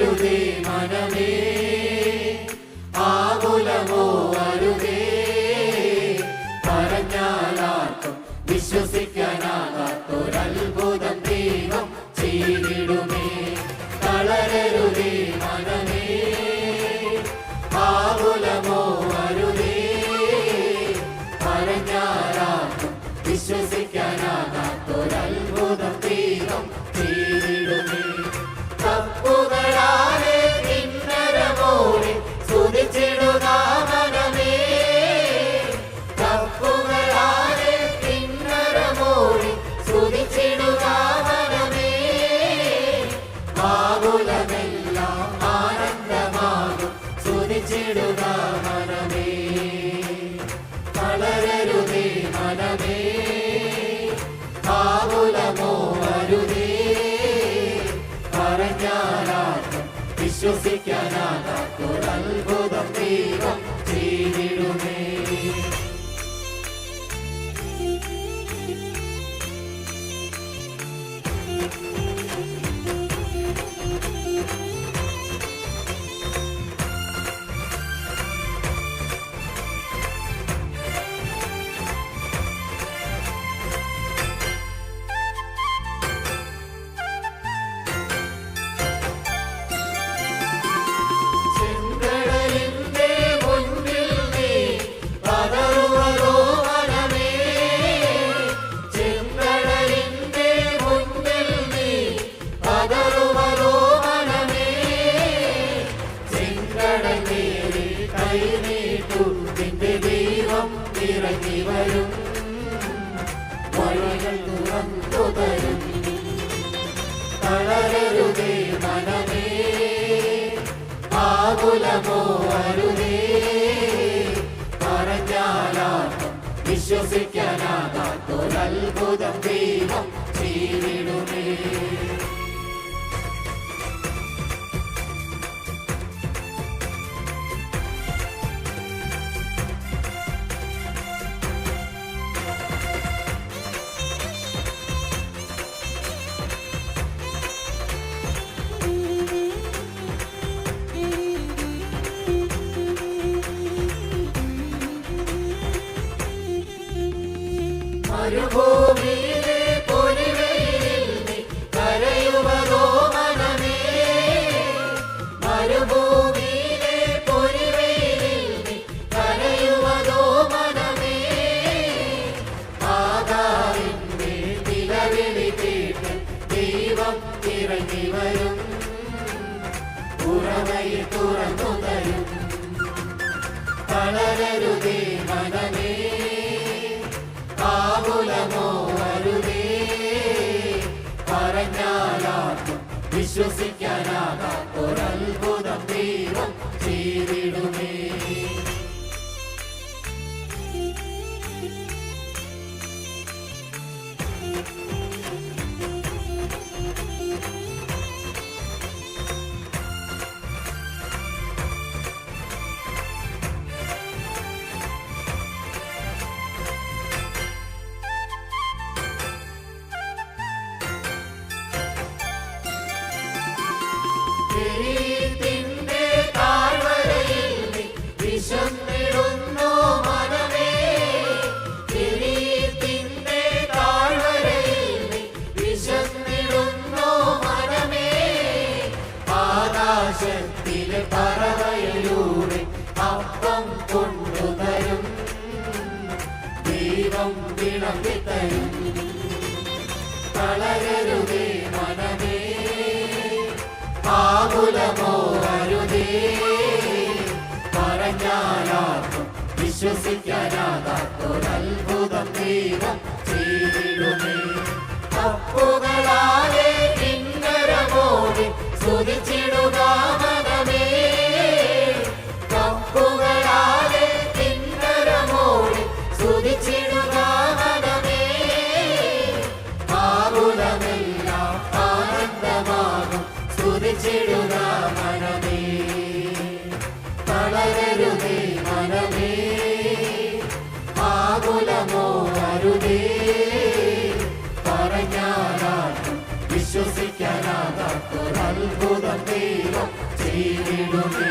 തളരരുതേ മനമേ ആകുലമോ അരുതേ വിശ്വസിക്കാനാകാത്തൊരത്ഭുതം ആകുലമോ അരുതേ? പറഞ്ഞാലാർക്കും വിശ്വസിക്കാനാകാത്തൊരത്ഭുതം ദൈവം ചെയ്തിടുമേ. മരുഭൂമിയിലെ പൊരിവെയിലിൽ നീ മനമേ? മരുഭൂമിയിലെ മനമേ? വരും. തുറന്നു തരും. തളരരുതേ മനമേ. വിശ്വസിക്കാനാകാത്തൊരത്ഭുതം ദൈവം ചെയ്തിടുമേ ആകാശത്തിലെ പറവയിലൂടെ കൊണ്ടുതരും ദൈവം മനമേ. ആകുലമോ അരുതേ പറഞ്ഞാലാർക്കും വിശ്വസിക്കാനാകാത്തൊരത്ഭുതം ദൈവം ചെയ്തിടുമേ. തപ്പുകളാലെ പറഞ്ഞാലാർക്കും വിശ്വസിക്കാനാകാത്തൊരൽ അത്ഭുതം ദൈവം ചെയ്തിടുമേ.